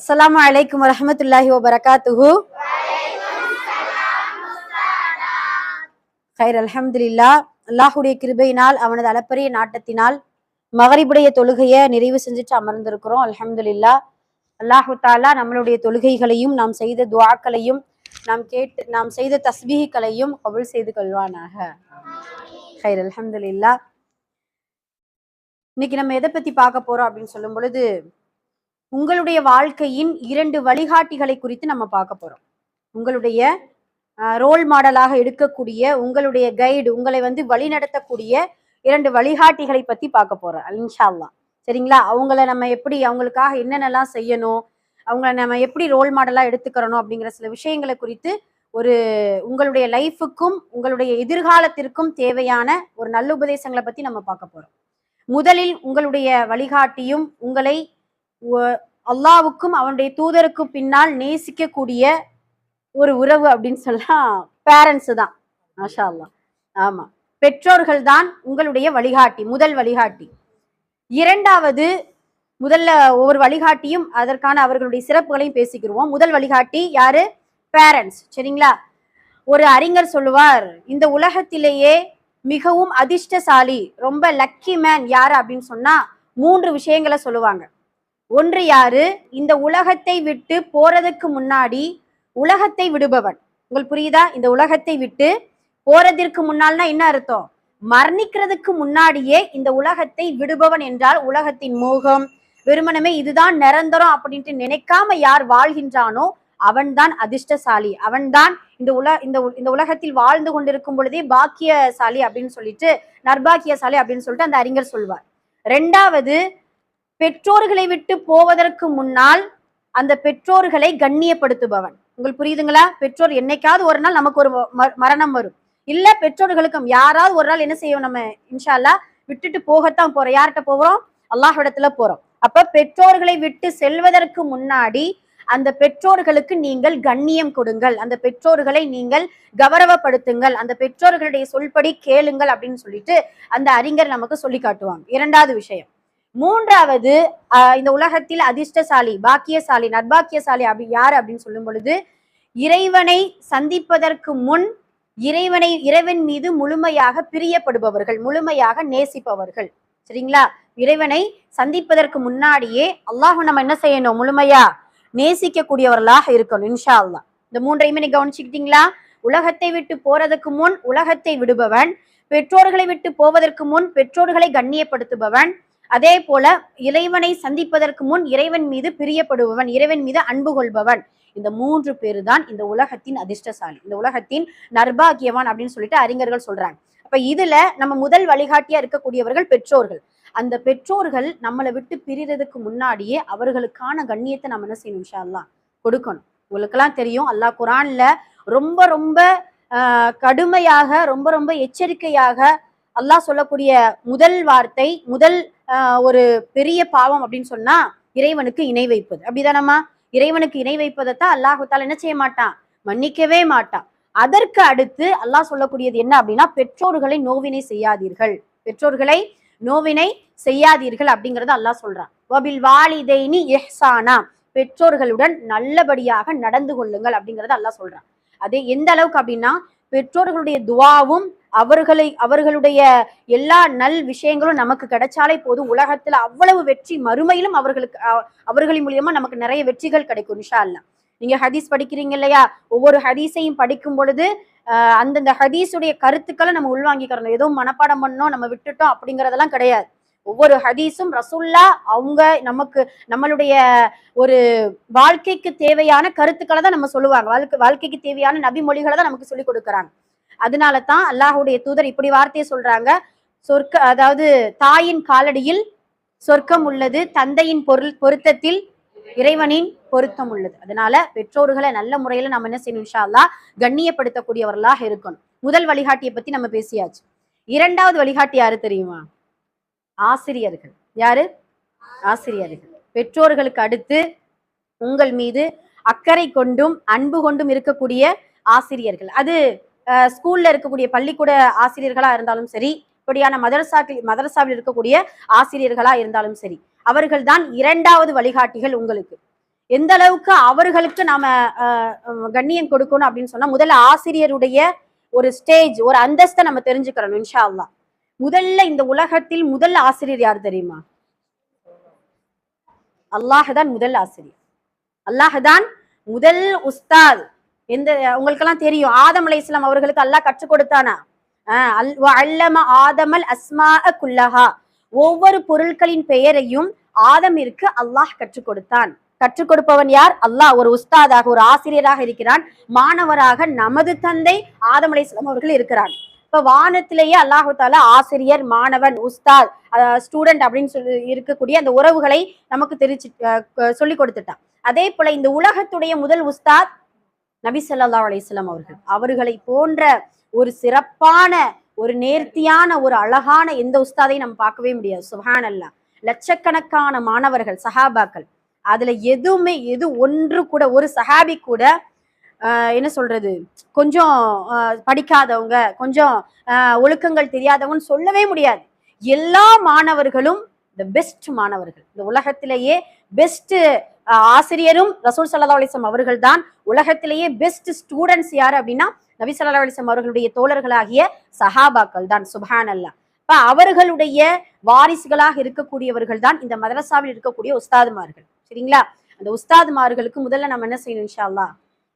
அஸ்லாம் அலைக்கும் வரமத்துல்லாஹி வபரகாத்துஹு ஹைர் அலமதுல்லா அல்லாஹுடைய கிருபையினால் அவனது அளப்பரிய நாட்டத்தினால் மகரிபுடைய தொழுகையை நிறைவு செஞ்சுட்டு அமர்ந்திருக்கிறோம். அலமதுல்லா அல்லாஹு தாலா நம்மளுடைய தொழுகைகளையும் நாம் செய்த துவாக்களையும் நாம் கேட்டு நாம் செய்த தஸ்பீகளையும் கபுல் செய்து கொள்வானாக. ஹைர் அல்ஹம்துலில்லா இன்னைக்கு நம்ம எதை பத்தி பார்க்க போறோம் அப்படின்னு சொல்லும் பொழுது உங்களுடைய வாழ்க்கையின் இரண்டு வழிகாட்டிகளை குறித்து நம்ம பார்க்க போறோம். உங்களுடைய ரோல் மாடலாக எடுக்கக்கூடிய உங்களுடைய கைடு உங்களை வந்து வழிநடத்தக்கூடிய இரண்டு வழிகாட்டிகளை பத்தி பார்க்க போறோம் இன்ஷால்லா சரிங்களா? அவங்கள நம்ம எப்படி அவங்களுக்காக என்னென்னலாம் செய்யணும் அவங்கள நம்ம எப்படி ரோல் மாடலாக எடுத்துக்கிறணும் அப்படிங்கிற சில விஷயங்களை குறித்து ஒரு உங்களுடைய லைஃபுக்கும் உங்களுடைய எதிர்காலத்திற்கும் தேவையான ஒரு நல்ல உபதேசங்களை பத்தி நம்ம பார்க்க போறோம். முதலில் உங்களுடைய வழிகாட்டியும் உங்களை அல்லாவுக்கும் அவனுடைய தூதருக்கும் பின்னால் நேசிக்கக்கூடிய ஒரு உறவு அப்படின்னு சொல்லா பேரண்ட்ஸ் தான். மாஷா அல்லாஹ் ஆமா. பெற்றோர்கள் தான் உங்களுடைய வழிகாட்டி முதல் வழிகாட்டி. இரண்டாவது முதல்ல ஒவ்வொரு வழிகாட்டியும் அதற்கான அவர்களுடைய சிறப்புகளையும் பேசிக்கிருவோம். முதல் வழிகாட்டி யாரு? பேரண்ட்ஸ் சரிங்களா? ஒரு அறிஞர் சொல்லுவார் இந்த உலகத்திலேயே மிகவும் அதிர்ஷ்டசாலி ரொம்ப லக்கி மேன் யாரு? அப்படின்னு சொன்னா மூன்று விஷயங்களை சொல்லுவாங்க. ஒன்று யாரு? இந்த உலகத்தை விட்டு போறதுக்கு முன்னாடி உலகத்தை விடுபவன். உங்களுக்கு புரியுதா? இந்த உலகத்தை விட்டு போறதற்கு முன்னால்னா என்ன அர்த்தம்? மரணிக்கிறதுக்கு முன்னாடியே இந்த உலகத்தை விடுபவன் என்றால் உலகத்தின் மோகம். வெறுமனமே இதுதான் நிரந்தரம் அப்படின்ட்டு நினைக்காம யார் வாழ்கின்றானோ அவன்தான் அதிர்ஷ்டசாலி. அவன்தான் இந்த உல இந்த உ- இந்த உலகத்தில் வாழ்ந்து கொண்டிருக்கும் பொழுதே பாக்கியசாலி அப்படின்னு சொல்லிட்டு நர்பாக்கியசாலி அப்படின்னு சொல்லிட்டு அந்த அறிஞர் சொல்வார். ரெண்டாவது பெற்றோர்களை விட்டு போவதற்கு முன்னால் அந்த பெற்றோர்களை கண்ணியப்படுத்துபவன். உங்களுக்கு புரியுதுங்களா? பெற்றோர் என்னைக்காவது ஒரு நாள் நமக்கு ஒரு ம- மரணம் வரும். இல்ல பெற்றோர்களுக்கும் யாராவது ஒரு நாள் என்ன செய்வோம் நம்ம? இன்ஷா விட்டுட்டு போகத்தான் போறோம். யார்கிட்ட போகிறோம் அல்லாஹிடத்துல போறோம். அப்ப பெற்றோர்களை விட்டு செல்வதற்கு முன்னாடி அந்த பெற்றோர்களுக்கு நீங்கள் கண்ணியம் கொடுங்கள். அந்த பெற்றோர்களை நீங்கள் கௌரவப்படுத்துங்கள். அந்த பெற்றோர்களுடைய சொல்படி கேளுங்கள் அப்படின்னு சொல்லிட்டு அந்த அறிஞர் நமக்கு சொல்லி காட்டுவாங்க. இரண்டாவது விஷயம். மூன்றாவது இந்த உலகத்தில் அதிர்ஷ்டசாலி பாக்கியசாலி நற்பாக்கியசாலி அப்படி யார் அப்படின்னு சொல்லும் பொழுது இறைவனை சந்திப்பதற்கு முன் இறைவனை இறைவன் மீது முழுமையாக பிரியப்படுபவர்கள் முழுமையாக நேசிப்பவர்கள். சரிங்களா? இறைவனை சந்திப்பதற்கு முன்னாடியே அல்லாஹ் நம்ம என்ன செய்யணும்? முழுமையா நேசிக்கக்கூடியவர்களாக இருக்கணும் இன்ஷா அல்லா இந்த மூன்றையுமே நீங்க கவனிச்சுக்கிட்டீங்களா? உலகத்தை விட்டு போறதுக்கு முன் உலகத்தை விடுபவன் பெற்றோர்களை விட்டு போவதற்கு முன் பெற்றோர்களை கண்ணியப்படுத்துபவன் அதே போல இறைவனை சந்திப்பதற்கு முன் இறைவன் மீது பிரியப்படுபவன் இறைவன் மீது அன்பு கொள்பவன். இந்த மூன்று பேரு தான் இந்த உலகத்தின் அதிர்ஷ்டசாலி. இந்த உலகத்தின் நர்பாகியவான் அப்படின்னு சொல்லிட்டு அறிஞர்கள் சொல்றாங்க. அப்ப இதுல நம்ம முதல் வழிகாட்டியா இருக்கக்கூடியவர்கள் பெற்றோர்கள். அந்த பெற்றோர்கள் நம்மளை விட்டு பிரிறதுக்கு முன்னாடியே அவர்களுக்கான கண்ணியத்தை நம்ம என்ன செய்யணும் இன்ஷா கொடுக்கணும். உங்களுக்கெல்லாம் தெரியும் அல்லாஹ் குரான்ல ரொம்ப ரொம்ப கடுமையாக ரொம்ப ரொம்ப எச்சரிக்கையாக அல்லாஹ் சொல்லக்கூடிய முதல் வார்த்தை முதல் ஒரு பெரிய பாவம் அப்படின்னு சொன்னா இறைவனுக்கு இணை வைப்பது. அப்படிதானம்மா? இறைவனுக்கு இணை வைப்பதைத்தான் அல்லாஹுத்தால் என்ன செய்ய மாட்டான்? மன்னிக்கவே மாட்டான். அதற்கு அடுத்து அல்லாஹ் சொல்லக்கூடியது என்ன அப்படின்னா பெற்றோர்களை நோவினை செய்யாதீர்கள். பெற்றோர்களை நோவினை செய்யாதீர்கள் அப்படிங்கறத அல்லாஹ் சொல்றான். வபில் வாலிதைனி எஹ்சானா. பெற்றோர்களுடன் நல்லபடியாக நடந்து கொள்ளுங்கள் அப்படிங்கறத அல்லாஹ் சொல்றான். அது எந்த அளவுக்கு அப்படின்னா பெற்றோர்களுடைய துவாவும் அவர்களை அவர்களுடைய எல்லா நல் விஷயங்களும் நமக்கு கிடைச்சாலே போதும். உலகத்துல அவ்வளவு வெற்றி மறுமையிலும் அவர்களுக்கு அவர்களின் மூலியமா நமக்கு நிறைய வெற்றிகள் கிடைக்கும் நிஷா அல்லா நீங்க ஹதீஸ் படிக்கிறீங்க இல்லையா? ஒவ்வொரு ஹதீஸையும் படிக்கும் பொழுது அந்தந்த ஹதீஸுடைய கருத்துக்களை நம்ம உள்வாங்கிக்கிறோம் ஏதோ மனப்பாடம் பண்ணோம் நம்ம விட்டுட்டோம் அப்படிங்கறதெல்லாம் கிடையாது. ஒவ்வொரு ஹதீஸும் ரசுல்லா அவங்க நமக்கு நம்மளுடைய ஒரு வாழ்க்கைக்கு தேவையான கருத்துக்களை தான் நம்ம சொல்லுவாங்க. வாழ்க்கை வாழ்க்கைக்கு தேவையான நபி மொழிகளை தான் நமக்கு சொல்லி கொடுக்குறாங்க. அதனால தான் அல்லாஹுடைய தூதர் இப்படி வார்த்தையை சொல்றாங்க. சொர்க்க அதாவது தாயின் காலடியில் சொர்க்கம் உள்ளது தந்தையின் பொருள் பொருத்தத்தில் இறைவனின் பொருத்தம் உள்ளது. அதனால பெற்றோர்களை நல்ல முறையில நம்ம என்ன செய்யணும் இன்ஷால்லா அல்லாஹ் கண்ணியப்படுத்தக்கூடியவர்களாக இருக்கணும். முதல் வழிகாட்டியை பத்தி நம்ம பேசியாச்சு. இரண்டாவது வழிகாட்டி யாரு தெரியுமா? ஆசிரியர்கள். யாரு? ஆசிரியர்கள். பெற்றோர்களுக்கு அடுத்து உங்கள் மீது அக்கறை கொண்டும் அன்பு கொண்டும் இருக்கக்கூடிய ஆசிரியர்கள். அது ஸ்கூல்ல இருக்கக்கூடிய பள்ளிக்கூட ஆசிரியர்களா இருந்தாலும் சரி இப்படியான மதரசாக்கள் மதரசாவில் இருக்கக்கூடிய ஆசிரியர்களா இருந்தாலும் சரி அவர்கள்தான் இரண்டாவது வழிகாட்டிகள் உங்களுக்கு. எந்த அளவுக்கு அவர்களுக்கு நாம அஹ், கண்ணியம் கொடுக்கணும் அப்படின்னு சொன்னா முதல்ல ஆசிரியருடைய ஒரு ஸ்டேஜ் ஒரு அந்தஸ்தை நம்ம தெரிஞ்சுக்கிறோம் இன்ஷா அல்லாஹ் முதல்ல இந்த உலகத்தில் முதல் ஆசிரியர் யார் தெரியுமா? அல்லாஹ் தான் முதல் ஆசிரியர். அல்லாஹ் தான் முதல் உஸ்தாத். எந்த உங்களுக்கெல்லாம் தெரியும். ஆதம் அலைஹிஸ்ஸலாம் அவர்களுக்கு அல்லாஹ் கற்றுக் கொடுத்தானா? ஆஹ் அல்லம ஆதமல் அஸ்மா குல்லஹா. ஒவ்வொரு பொருட்களின் பெயரையும் ஆதமிற்கு அல்லாஹ் கற்றுக் கொடுத்தான். கற்றுக் கொடுப்பவன் யார்? அல்லாஹ் ஒரு உஸ்தாதாக ஒரு ஆசிரியராக இருக்கிறான். மாணவராக நமது தந்தை ஆதம் அலைஹிஸ்ஸலாம் அவர்கள் இருக்கிறான். இப்ப வானத்திலேயே அல்லாஹு தாலா ஆசிரியர் மாணவன் உஸ்தாத் ஸ்டூடெண்ட் அப்படின்னு சொல்லி இருக்கக்கூடிய அந்த உறவுகளை நமக்கு தெரிச்சு சொல்லி கொடுத்துட்டான். அதே போல இந்த உலகத்துடைய முதல் உஸ்தாத் நபி சொல்லா அலிஸ்லாம் அவர்கள். அவர்களை போன்ற ஒரு சிறப்பான ஒரு நேர்த்தியான ஒரு அழகான எந்த உஸ்தாதையும் நம்ம பார்க்கவே முடியாது. சுஹான் அல்லாஹ் லட்சக்கணக்கான மாணவர்கள் சஹாபாக்கள். அதுல எதுவுமே எது ஒன்று கூட ஒரு சஹாபி கூட ஆஹ் என்ன சொல்றது? கொஞ்சம் படிக்காதவங்க கொஞ்சம் ஆஹ் ஒழுக்கங்கள் தெரியாதவங்கன்னு சொல்லவே முடியாது. எல்லா மாணவர்களும் த பெஸ்ட் மாணவர்கள். இந்த உலகத்திலேயே பெஸ்ட் ஆசிரியரும் ரசூல் சல்லா அலிசம் அவர்கள் தான் உலகத்திலேயே பெஸ்ட் ஸ்டூடெண்ட்ஸ் யார் அப்படின்னா நபி சல்லா அலிசம் அவர்களுடைய தோழர்களாகிய சஹாபாக்கள் தான் சுபான் அல்லா இப்ப அவர்களுடைய வாரிசுகளாக இருக்கக்கூடியவர்கள் தான் இந்த மதரசாவில் இருக்கக்கூடிய உஸ்தாதுமார்கள். சரிங்களா? அந்த உஸ்தாதுமார்களுக்கு முதல்ல நம்ம என்ன செய்யணும் இன்ஷா அல்லா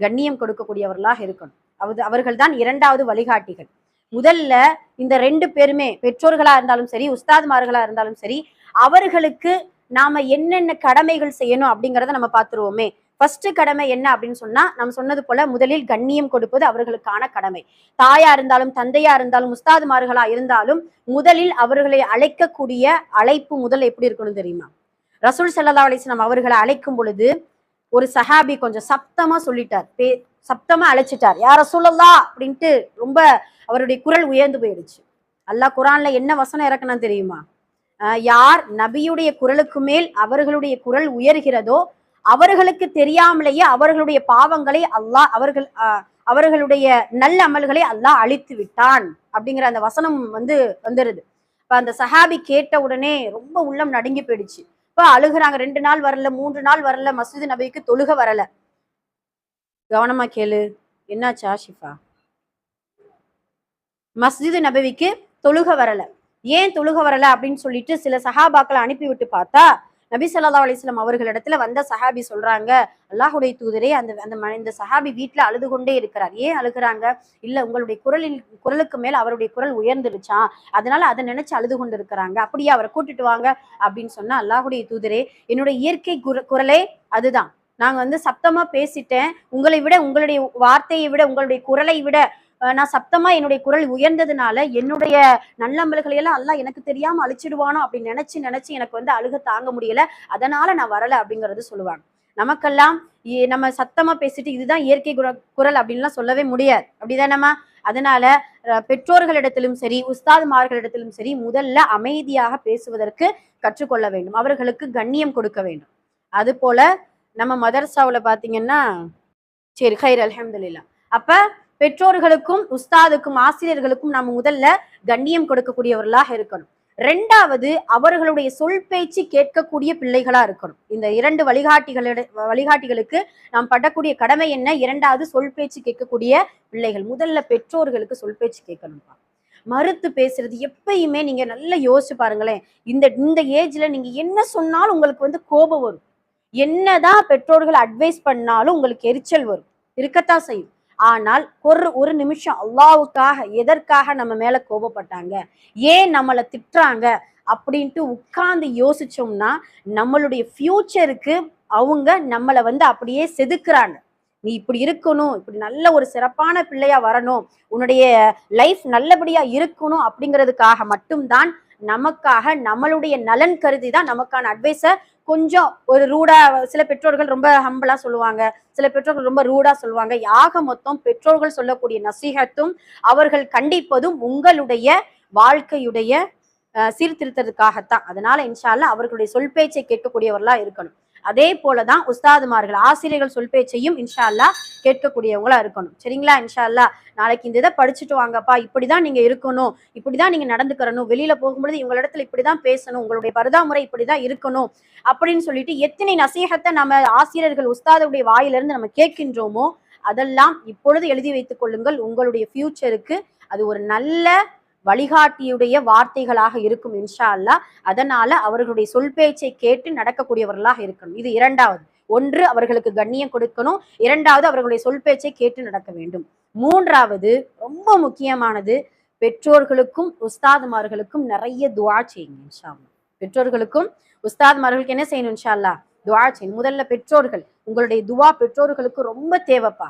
கண்ணியம் கொடுக்கக்கூடியவர்களாக இருக்கணும். அவது அவர்கள் தான் இரண்டாவது வழிகாட்டிகள். முதல்ல இந்த ரெண்டு பேருமே பெற்றோர்களா இருந்தாலும் சரி உஸ்தாதுமார்களா இருந்தாலும் சரி அவர்களுக்கு நாம என்னென்ன கடமைகள் செய்யணும் அப்படிங்கிறத நம்ம பார்த்துருவோமே. ஃபர்ஸ்ட் கடமை என்ன அப்படின்னு சொன்னா நம்ம சொன்னது போல முதலில் கண்ணியம் கொடுப்பது அவர்களுக்கான கடமை. தாயா இருந்தாலும் தந்தையா இருந்தாலும் உஸ்தாதுமார்களா இருந்தாலும் முதலில் அவர்களை அழைக்கக்கூடிய அழைப்பு முதல் எப்படி இருக்கணும் தெரியுமா? ரசூல் சல்லா அலிஸ்லாம் அவர்களை அழைக்கும் பொழுது ஒரு சஹாபி கொஞ்சம் சப்தமா சொல்லிட்டார். பே சப்தமா அழைச்சிட்டார். யார சொல்லலா அப்படின்ட்டு ரொம்ப அவருடைய குரல் உயர்ந்து போயிடுச்சு. அல்லாஹ் குரான்ல என்ன வசனம் இறக்கணும் தெரியுமா? யார் நபியுடைய குரலுக்கு மேல் அவர்களுடைய குரல் உயர்கிறதோ அவர்களுக்கு தெரியாமலேயே அவர்களுடைய பாவங்களை அல்லாஹ் அவர்கள் அவர்களுடைய நல்ல அமல்களை அல்லாஹ் அழித்து விட்டான் அப்படிங்கிற அந்த வசனம் வந்து வந்துருது. இப்ப அந்த சஹாபி கேட்ட உடனே ரொம்ப உள்ளம் நடுங்கி போயிடுச்சு. இப்ப அழுகுறாங்க. ரெண்டு நாள் வரல மூன்று நாள் வரல மசூது நபிக்கு தொழுக வரல. கவனமா கேளு. என்னாச்சா ஷிஃபா? மஸ்ஜிது நபவிக்கு தொழுக வரல. ஏன் தொழுக வரல அப்படின்னு சொல்லிட்டு சில சஹாபாக்களை அனுப்பி விட்டு பார்த்தா நபி சொல்லா அலிஸ்லாம் அவர்களிடத்துல வந்த சஹாபி சொல்றாங்க அல்லாஹுடைய தூதரே அந்த அந்த ம- இந்த சஹாபி வீட்டுல அழுது கொண்டே இருக்கிறார். ஏன் அழுகுறாங்க? இல்ல உங்களுடைய குரலின் குரலுக்கு மேல அவருடைய குரல் உயர்ந்துருச்சாம் அதனால அதை நினைச்சு அழுது கொண்டு இருக்கிறாங்க அப்படியே அவரை கூட்டிட்டு வாங்க அப்படின்னு சொன்னா அல்லாஹுடைய தூதரே என்னுடைய இயற்கை குர- குரலே அதுதான். நாங்க வந்து சப்தமா பேசிட்டேன். உங்களை விட உங்களுடைய வார்த்தையை விட உங்களுடைய குரலை விட நான் சப்தமா என்னுடைய குரல் உயர்ந்ததுனால என்னுடைய நல்லம்பல்களை எல்லாம் அல்ல எனக்கு தெரியாம அழிச்சிடுவானோ அப்படின்னு நினைச்சு நினைச்சு எனக்கு வந்து அழுக தாங்க முடியல. அதனால நான் வரல அப்படிங்கறது சொல்லுவாங்க. நமக்கெல்லாம் இ- நம்ம சத்தமா பேசிட்டு இதுதான் இயற்கை குர- குரல் அப்படின்லாம் சொல்லவே முடியாது. அப்படிதானம்மா அதனால பெற்றோர்களிடத்திலும் சரி உஸ்தாதுமார்களிடத்திலும் சரி முதல்ல அமைதியாக பேசுவதற்கு கற்றுக்கொள்ள வேண்டும். அவர்களுக்கு கண்ணியம் கொடுக்க வேண்டும். அது போல நம்ம மதர்சாவில் பாத்தீங்கன்னா சரி ஹைர் அல்ஹம்துலில்லாஹ் அப்ப பெற்றோர்களுக்கும் உஸ்தாதுக்கும் ஆசிரியர்களுக்கும் நாம் முதல்ல கண்ணியம் கொடுக்கக்கூடியவர்களாக இருக்கணும். ரெண்டாவது அவர்களுடைய சொல் பேச்சு கேட்கக்கூடிய பிள்ளைகளா இருக்கணும். இந்த இரண்டு வழிகாட்டிகளிட வழிகாட்டிகளுக்கு நாம் படக்கூடிய கடமை என்ன? இரண்டாவது சொல் பேச்சு கேட்கக்கூடிய பிள்ளைகள். முதல்ல பெற்றோர்களுக்கு சொல் பேச்சு கேட்கணும்ப்பா. மறுத்து பேசுறது எப்பயுமே நீங்க நல்லா யோசிச்சு பாருங்களேன். இந்த இந்த ஏஜ்ல நீங்க என்ன சொன்னாலும் உங்களுக்கு வந்து கோபம் வரும். என்னதான் பெற்றோர்கள் அட்வைஸ் பண்ணாலும் உங்களுக்கு எரிச்சல் வரும். இருக்கத்தான் செய்யும். ஆனால் ஒரு ஒரு நிமிஷம் அல்லாவுக்காக எதற்காக நம்ம மேல கோபப்பட்டாங்க? ஏன் நம்மளை திட்டுறாங்க? அப்படின்ட்டு உட்கார்ந்து யோசிச்சோம்னா நம்மளுடைய ஃபியூச்சருக்கு அவங்க நம்மளை வந்து அப்படியே செதுக்குறாங்க. நீ இப்படி இருக்கணும் இப்படி நல்ல ஒரு சிறப்பான பிள்ளையா வரணும் உன்னுடைய லைஃப் நல்லபடியா இருக்கணும் அப்படிங்கிறதுக்காக மட்டும்தான் நமக்காக நம்மளுடைய நலன் கருதி தான் நமக்கான அட்வைஸை கொஞ்சம் ஒரு ரூடா சில பெற்றோர்கள் ரொம்ப ஹம்பிளா சொல்லுவாங்க. சில பெற்றோர்கள் ரொம்ப ரூடா சொல்லுவாங்க. யாக மொத்தம் பெற்றோர்கள் சொல்லக்கூடிய நசீகத்தும் அவர்கள் கண்டிப்பதும் உங்களுடைய வாழ்க்கையுடைய சீர்திருத்தத்துக்காகத்தான். அதனால இன்ஷால்ல அவர்களுடைய சொல் பேச்சை கேட்கக்கூடியவர்களா இருக்கணும். அதே போலதான் உஸ்தாதுமார்கள் ஆசிரியர்கள் சொல் பேச்சையும் இன்ஷா கேட்கக்கூடியவங்களா இருக்கணும். சரிங்களா? இன்ஷா நாளைக்கு இந்த இதை படிச்சுட்டு வாங்கப்பா இப்படிதான் நீங்க இருக்கணும் இப்படிதான் நீங்க நடந்துக்கிறணும் வெளியில போகும்பொழுது இவங்களிடத்துல இப்படிதான் பேசணும் உங்களுடைய பரதாமுறை இப்படிதான் இருக்கணும் அப்படின்னு சொல்லிட்டு எத்தனை நசீகத்தை நம்ம ஆசிரியர்கள் உஸ்தாதுடைய வாயிலிருந்து நம்ம கேட்கின்றோமோ அதெல்லாம் இப்பொழுது எழுதி வைத்துக் கொள்ளுங்கள். உங்களுடைய ஃபியூச்சருக்கு அது ஒரு நல்ல வழிகாட்டியுடைய வார்த்தைகளாக இருக்கும் இன்ஷா அல்லாஹ் அதனால அவர்களுடைய சொல் பேச்சை கேட்டு நடக்கக்கூடியவர்களாக இருக்கணும். இது இரண்டாவது. ஒன்று அவர்களுக்கு கண்ணியம் கொடுக்கணும். இரண்டாவது அவர்களுடைய சொல் பேச்சை கேட்டு நடக்க வேண்டும். மூன்றாவது ரொம்ப முக்கியமானது பெற்றோர்களுக்கும் உஸ்தாதுமார்களுக்கும் நிறைய துவா செய்யுங்க இன்ஷா பெற்றோர்களுக்கும் உஸ்தாதுமார்களுக்கு என்ன செய்யணும் இன்ஷா அல்லாஹ் துவா செய்யணும். முதல்ல பெற்றோர்கள் உங்களுடைய துவா பெற்றோர்களுக்கு ரொம்ப தேவைப்பா.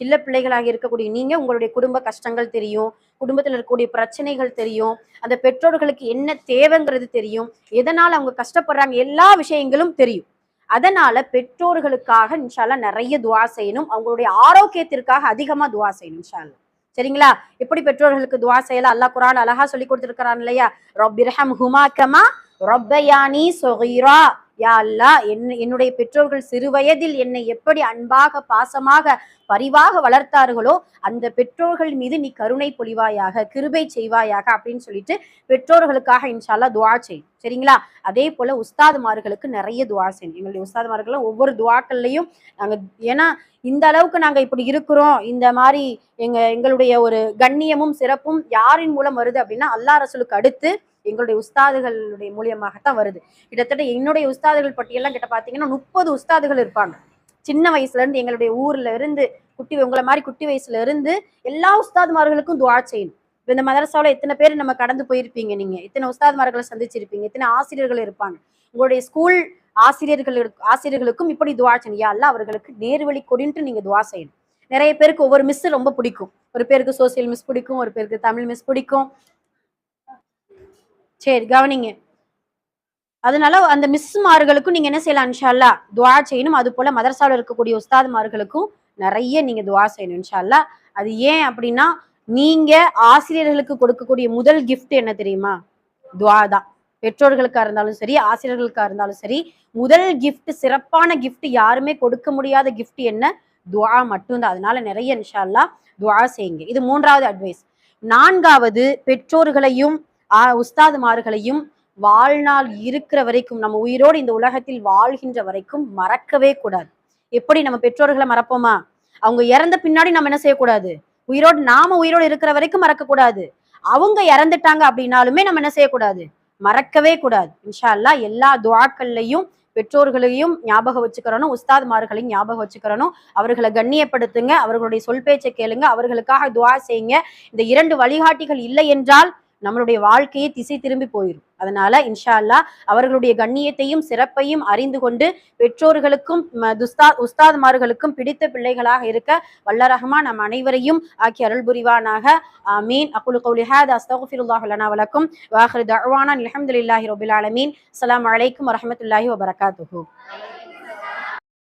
சின்ன பிள்ளைகளாக இருக்கக்கூடிய நீங்க உங்களுடைய குடும்ப கஷ்டங்கள் தெரியும் குடும்பத்தில் இருக்கக்கூடிய பிரச்சனைகள் தெரியும் அந்த பெற்றோர்களுக்கு என்ன தேவைங்கிறது தெரியும் எதனால் அவங்க கஷ்டப்படுறாங்க எல்லா விஷயங்களும் தெரியும். அதனால பெற்றோர்களுக்காக இன்ஷால்லா நிறைய துவா செய்யணும். அவங்களுடைய ஆரோக்கியத்திற்காக அதிகமா துவா செய்யணும் இன்ஷால்லா சரிங்களா? எப்படி பெற்றோர்களுக்கு துவா செய்யலாம்? அல்லாஹ் குரான் அழகா சொல்லி கொடுத்துருக்கிறான் இல்லையா? ரப்பிர்ஹம் ஹுமா கமா ரொப்பயானி சொகீரா. யா அல்லாஹ் என் என்னுடைய பெற்றோர்கள் சிறு வயதில் என்னை எப்படி அன்பாக பாசமாக பரிவாக வளர்த்தார்களோ அந்த பெற்றோர்கள் மீது நீ கருணை பொழிவாயாக கிருபை செய்வாயாக அப்படின்னு சொல்லிட்டு பெற்றோர்களுக்காக இன்ஷால்லா துவா செய் சரிங்களா? அதே போல உஸ்தாதுமார்களுக்கு நிறைய துவா செய்யும். எங்களுடைய உஸ்தாதுமார்கள்லாம் ஒவ்வொரு துவாக்கள்லையும் நாங்க ஏன்னா இந்த அளவுக்கு நாங்க இப்படி இருக்கிறோம். இந்த மாதிரி எங்க எங்களுடைய ஒரு கண்ணியமும் சிறப்பும் யாரின் மூலம் வருது அப்படின்னா அல்லா ரசூலுக்கு அடுத்து எங்களுடைய உஸ்தாதுகளுடைய மூலியமாகத்தான் வருது. கிட்டத்தட்ட என்னுடைய உஸ்தாதுகள் பட்டியெல்லாம் கிட்ட பார்த்தீங்கன்னா முப்பது உஸ்தாதுகள் இருப்பாங்க. சின்ன வயசுல இருந்து எங்களுடைய ஊர்ல இருந்து குட்டி உங்களை மாதிரி குட்டி வயசுல இருந்து எல்லா உஸ்தாதுமார்களுக்கும் துவா செய்யணும். இப்போ இந்த மதரசாவில் எத்தனை பேர் நம்ம கடந்து போயிருப்பீங்க நீங்க? எத்தனை உஸ்தாதுமார்களை சந்திச்சிருப்பீங்க? எத்தனை ஆசிரியர்கள் இருப்பாங்க? உங்களுடைய ஸ்கூல் ஆசிரியர்கள் ஆசிரியர்களுக்கும் இப்படி துவா செய்யணும். யா அவர்களுக்கு நேர்வழி கொடின்ட்டு நீங்க துவா செய்யணும். நிறைய பேருக்கு ஒவ்வொரு மிஸ் ரொம்ப பிடிக்கும். ஒரு பேருக்கு சோசியல் மிஸ் பிடிக்கும் ஒரு பேருக்கு தமிழ் மிஸ் பிடிக்கும். சரி கவனிங்க. அதனால அந்த மிஸ்மார்களுக்கும் நீங்க என்ன செய்யலாம் இன்ஷால்லா துவா செய்யணும். அது போல மதரசாவில் இருக்கக்கூடிய உஸ்தாதுமார்களுக்கும் நிறைய நீங்க துவா செய்யணும் இன்ஷால்லா அது ஏன் அப்படின்னா நீங்க ஆசிரியர்களுக்கு கொடுக்கக்கூடிய முதல் கிஃப்ட் என்ன தெரியுமா? துவா தான். பெற்றோர்களுக்கா இருந்தாலும் சரி ஆசிரியர்களுக்கா இருந்தாலும் சரி முதல் கிஃப்ட் சிறப்பான கிஃப்ட் யாருமே கொடுக்க முடியாத கிஃப்ட் என்ன? துவா மட்டும்தான். அதனால நிறைய இன்ஷால்லா துவா செய்யுங்க. இது மூன்றாவது அட்வைஸ் நான்காவது பெற்றோர்களையும் உஸ்தாதுமார்களையும் வாழ்நாள் இருக்கிற வரைக்கும் நம்ம உயிரோடு இந்த உலகத்தில் வாழ்கின்ற வரைக்கும் மறக்கவே கூடாது. எப்படி நம்ம பெற்றோர்களை மறப்போமா? அவங்க இறந்த பின்னாடி நம்ம என்ன செய்யக்கூடாது? உயிரோடு நாம உயிரோடு இருக்கிற வரைக்கும் மறக்கக்கூடாது. அவங்க இறந்துட்டாங்க அப்படின்னாலுமே நம்ம என்ன செய்யக்கூடாது? மறக்கவே கூடாது. இன்ஷா எல்லா துவாக்கள்லையும் பெற்றோர்களையும் ஞாபகம் வச்சுக்கிறனும் உஸ்தாத்மார்களையும் ஞாபகம் வச்சுக்கிறனும் அவர்களை கண்ணியப்படுத்துங்க அவர்களுடைய சொல் பேச்சை கேளுங்க அவர்களுக்காக துவா செய்யுங்க. இந்த இரண்டு வழிகாட்டிகள் இல்லை என்றால் நம்மளுடைய வாழ்க்கையே திசை திரும்பி போயிடும் அதனால இன்ஷா அல்லாஹ் அவர்களுடைய கண்ணியத்தையும் சிறப்பையும் அறிந்து கொண்டு பெற்றோர்களுக்கும் துஸ்தா உஸ்தாத்மார்களுக்கும் பிடித்த பிள்ளைகளாக இருக்க வல்ல ரஹ்மான் நம் அனைவரையும் ஆக்கி அருள் புரிவானாக. ஆமீன். அக்குலு கௌலிஹாத் ஹாத் அஸ்தகுஃபிருல்லாஹு லனா வலக்கும். வாஹிரு தஅவானா அல்ஹம்துலில்லாஹி ரபில் ஆலமீன். அஸ்ஸலாமு அலைக்கும் வரஹ்மத்துல்லாஹி வபரகாத்துஹு.